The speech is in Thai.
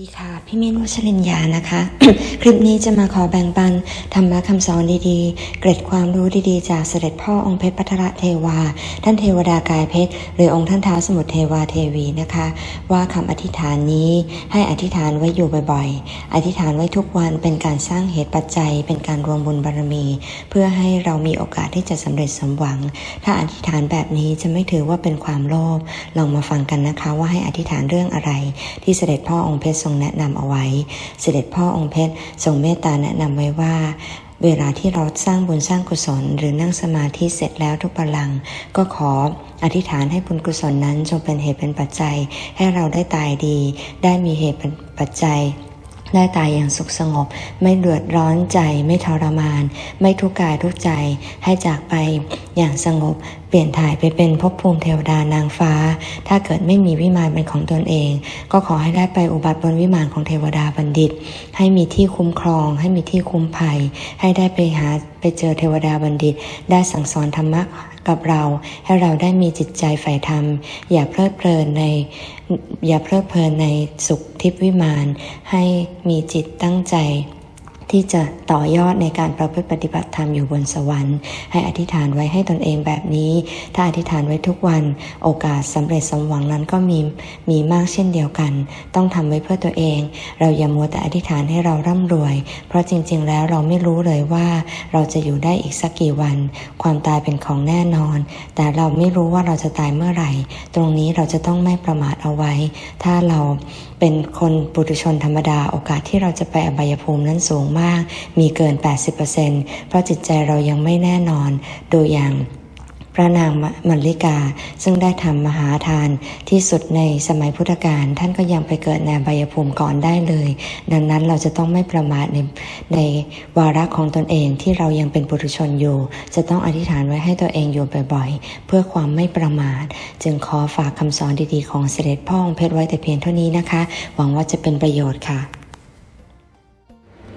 ดีค่ะ พี่มิ้นวัชรินยานะคะ คลิปนี้จะมาขอแบ่งปันธรรมะคำสอนดีๆ เกร็ดความรู้ดีๆ จากเสด็จพ่อองค์เพชรพัทรเทวา ท่านเทวดากายเพชร หรือองค์ท่านท้าสมุทรเทวาเทวีนะคะ ว่าคำอธิษฐานนี้ให้อธิษฐานไว้อยู่บ่อยๆ อธิษฐานไว้ทุกวันเป็นการสร้างเหตุปัจจัย เป็นการรวมบุญบารมี เพื่อให้เรามีโอกาสที่จะสำเร็จสมหวัง ถ้าอธิษฐานแบบนี้จะไม่ถือว่าเป็นความโลภลองมาฟังกันนะคะ ว่าให้อธิษฐานเรื่องอะไร ที่เสด็จพ่อองค์เพชรทรงแนะนำเอาไว้ เสด็จพ่อองค์เพชรทรงเมตตาแนะนำไว้ว่าเวลาที่เราสร้างบุญสร้างกุศล หรือนั่งสมาธิเสร็จแล้วทุกพลังก์ก็ขออธิษฐานให้บุญกุศลนั้นจงเป็นเหตุเป็นปัจจัย ให้เราได้ตายดี ได้มีเหตุเป็นปัจจัย ได้ตายอย่างสุขสงบ ไม่เดือดร้อนใจ ไม่ทรมาน ไม่ทุกข์กายทุกใจ ให้จากไปอย่างสงบ เปลี่ยนถ่ายไปเป็นภพภูมิเทวดานางฟ้า ถ้าเกิดไม่มีวิมานเป็นของตนเอง ก็ขอให้ได้ไปอุบัติบนวิมานของเทวดาบัณฑิต ให้มีที่คุ้มครอง ให้มีที่คุ้มภัย ให้ได้ไปหาไปเจอเทวดาบัณฑิต ได้สั่งสอนธรรมะกับเราให้เราได้มีจิตใจใฝ่ธรรม อย่าเพลิดเพลินในอย่าเพลิดเพลินในสุขทิพวิมานให้มีจิตตั้งใจ ที่จะต่อยอดในการประพฤติปฏิบัติธรรมอยู่บนสวรรค์ ให้อธิษฐานไว้ให้ตนเองแบบนี้ ถ้าอธิษฐานไว้ทุกวันโอกาสสำเร็จสมหวังนั้นก็มีมีมากเช่นเดียวกัน ต้องทำไว้เพื่อตัวเอง เราอย่ามัวแต่อธิษฐานให้เราร่ำรวย เพราะจริง ๆ แล้วเราไม่รู้เลยว่า เราจะอยู่ได้อีกสักกี่วัน ความตายเป็นของแน่นอน แต่เราไม่รู้ว่าเราจะตายเมื่อไหร่ ตรงนี้เราจะต้องไม่ประมาทเอาไว้ ถ้าเราเป็นคนปุถุชนธรรมดาโอกาสที่เราจะไปอบายภูมินั้นสูงมากมีเกิน 80%เพราะจิตใจเรายังไม่แน่นอน โดยอย่างพระนางมัลลิกาซึ่งได้ทำมหาทานที่สุดในสมัยพุทธกาลท่านก็ยังไปเกิดในบายภูมิก่อนได้เลย ดังนั้นเราจะต้องไม่ประมาทในในวาระของตนเองที่เรายังเป็นปุถุชนอยู่ จะต้องอธิษฐานไว้ให้ตัวเองอยู่บ่อยๆ เพื่อความไม่ประมาท จึงขอฝากคำสอนดีๆของเสด็จพ่อองเพชรไว้แต่เพียงเท่านี้นะคะ หวังว่าจะเป็นประโยชน์ค่ะ